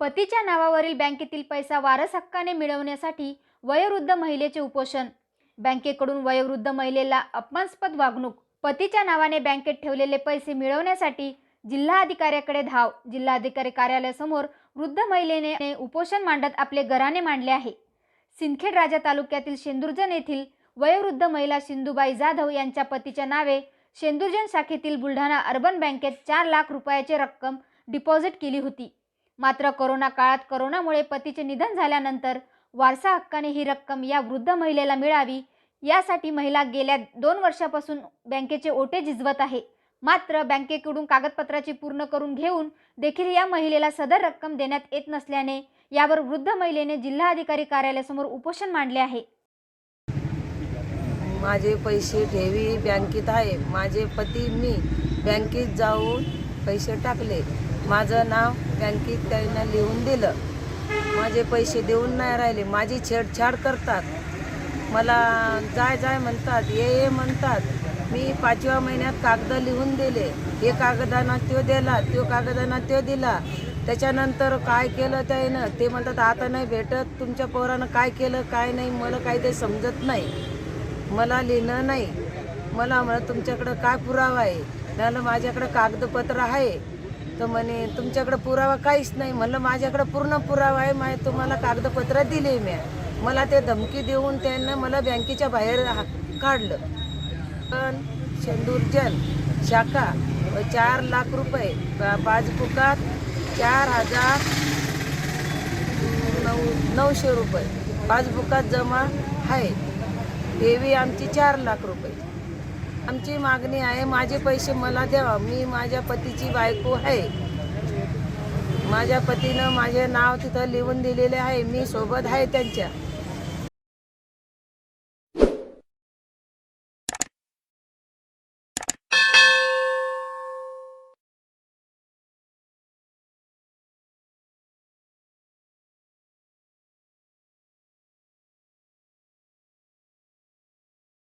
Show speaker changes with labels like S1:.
S1: पतीच्या नावावरील बँकेतील पैसा वारस हक्काने मिळवण्यासाठी वयोवृद्ध महिलेचे उपोषण. बँकेकडून वयोवृद्ध महिलेला अपमानस्पद वागणूक पतीच्या नावाने बँकेत ठेवलेले पैसे मिळवण्यासाठी जिल्हाधिकाऱ्याकडे धाव. जिल्हाधिकारी कार्यालयासमोर वृद्ध महिलेने उपोषण मांडत आपले गराने मांडले आहे. सिंदखेड राजा तालुक्यातील शेंदुर्जन येथील वयोवृद्ध महिला सिंधुबाई जाधव यांच्या पतीच्या नावे शेंदुर्जन शाखेतील बुलढाणा अर्बन बँकेत चार लाख रुपयाची रक्कम डिपॉझिट केली होती. मात्र करोना काळात करोनामुळे पतीचे निधन झाल्यानंतर वारसा हक्काने ही रक्कम या वृद्ध महिलेला मिळावी यासाठी महिला गेल्या दोन वर्षापासून बँकेचे ओटे झिजवत आहे. मात्र बँकेकडून कागदपत्राची पूर्ण करून घेऊन देखील या महिलेला सदर रक्कम देण्यात येत नसल्याने यावर वृद्ध महिलेने जिल्हाधिकारी कार्यालयासमोर उपोषण मांडले आहे.
S2: माझे पैसे ठेवी बँकेत आहे. माझे पती मी बँकेत जाऊन पैसे टाकले. माझं नाव बँकेत त्यांना लिहून दिलं. माझे पैसे देऊन नाही राहिले. माझी छेडछाड करतात. मला जाय जाय म्हणतात ये ये म्हणतात. मी पाचव्या महिन्यात कागद लिहून दिले. हे कागदांना त्यो दिला त्यो कागदांना त्यो दिला. त्याच्यानंतर काय केलं त्यानं? ते म्हणतात आता नाही भेटत. तुमच्या पोरानं काय केलं काय नाही मला काही ते समजत नाही. मला लिहिणं नाही. मला म्हणत तुमच्याकडं काय पुरावा आहे? त्याला माझ्याकडं कागदपत्र आहे. तर म्हणे तुमच्याकडं पुरावा काहीच नाही. म्हणलं माझ्याकडं पूर्ण पुरावा आहे. मा तुम्हाला कागदपत्र दिले मी. मला ते धमकी देऊन त्यांना मला बँकेच्या बाहेर हा- काढलं. पण चंदूरजन शाखा चार लाख रुपये पासबुकात चार हजार नऊ नऊशे रुपये. पासबुकात जमा आहे. देवी आमची चार लाख रुपये. आमची मागणी आहे माझे पैसे मला द्यावा. मी माझ्या पतीची बायको आहे. माझ्या पतीनं माझे नाव तिथं लिहून दिलेले आहे. मी सोबत आहे त्यांच्या.